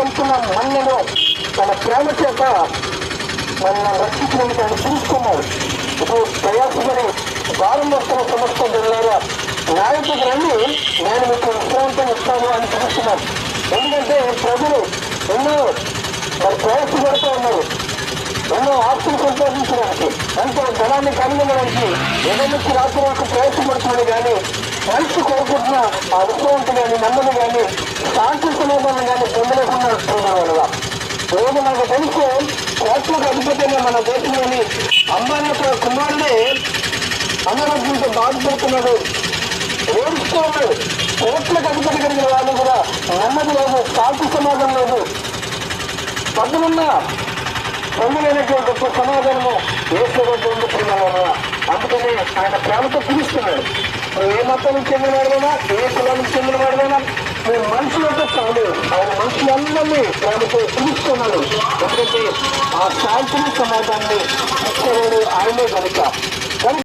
వెళ్తున్న మన్నను తన ప్రేమ చేత మన రక్షించడానికి ఆయన పిలుచుకున్నాడు ఇప్పుడు ప్రయాసపడి భారం వస్తున్న సమస్య వెళ్ళారా? నాయకుడికి రండి నేను మీకు విశ్రాంతం ఇస్తాను అని చూస్తున్నాను ఎందుకంటే ప్రజలు ఎన్నో మరి ప్రయాసపడుతూ ఉన్నారు. ఎన్నో ఆస్తులు సంపాదించడానికి ఎంతో ధనాన్ని కనుగొనడానికి ఎన్నెందుకు రాత్రి వరకు ప్రయాసపడుతున్నాడు కానీ మనిషి కోరుకుంటున్న ఆ విశ్రాంతి కానీ నెమ్మది కానీ శాంతి రోజు నాకు తెలుసు కోట్లకు అధిపతిగా మన దేశంలోని అంబానీ యొక్క కుమారుడే అనారోగ్యంతో బాధపడుతున్నాడు. ఏడుస్తూ ఉన్నాడు కోట్లకు అధిపతి కలిగిన వాళ్ళు కూడా నెమ్మది లేదు శాంతి సమాధానం లేదు. పక్కనున్న పొందలేనటువంటి గొప్ప సమాధానము ఏసుకోవద్దు ఉంటున్నాను అందుకని ఆయన ప్రేమతో పిలుస్తున్నాడు. నువ్వు ఏ మతానికి చెందినవాడైనా ఏ కులానికి చెందినవాడైనా నువ్వు మనుషులతో కాదు ఆయన మనుషులందరినీ పిలుస్తున్నాడు ఎందుకంటే ఆ శాంతిని సమాధానాన్ని ఇచ్చేవాడు ఆయనే కనుక